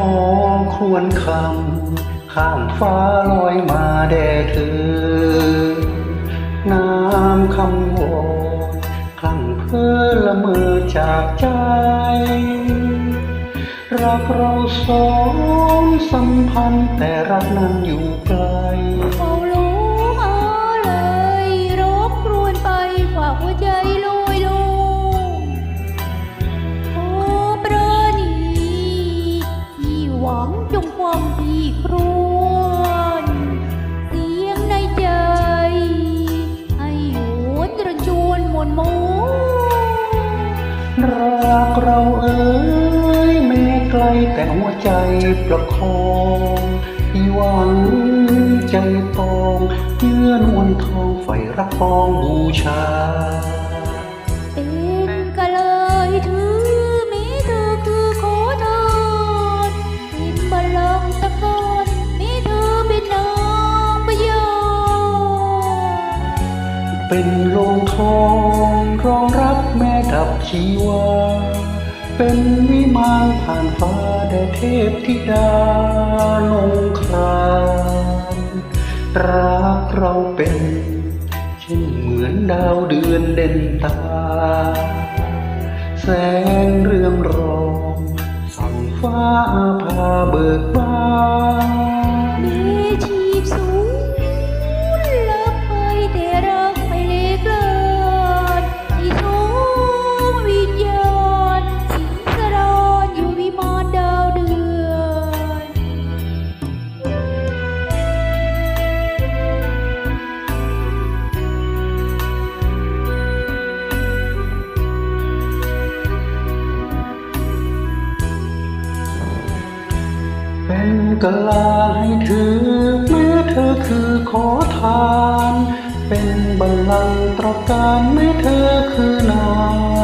องครวนคำข้ามฟ้าลอยมาแด่เธอ น้ำคำวอนคลั่งเพื่อละเมอจากใจ รักเราสองสัมพันธ์แต่รักนั้นอยู่ไกล เราเอ้ยแม้ไกลแต่หัวใจประคองที่หวังใจปองเยื่อนวนทองไฟรักปองบูชาเป็นก็เลยถือมีเธอคือขอทานเป็นบัลลังตะกอนมีเธอเป็นนางพญาเป็นโลงทองรองรับแม่ดับชีวา เป็นวิมานผ่านฟ้าแด่เทพธิดานงครานรักเราเป็นเช่นเหมือนดาวเดือนเด่นตา แสงเรืองรองส่องฟ้าพาเบิกบาน กลาให้ถือแม้เธอคือขอทาน เป็นบัลลังก์ตระการแม้เธอคือนาง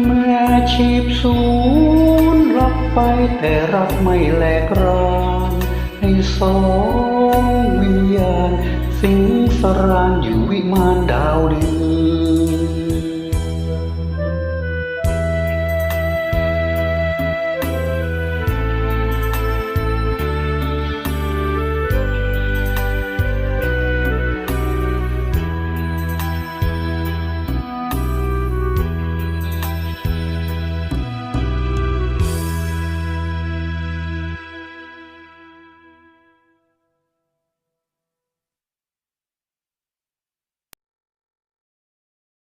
แม่ชีพสูญรับไปแต่รับไม่แหลกรานให้สองวิญญาณ สิงสรานอยู่วิมานดาวดือน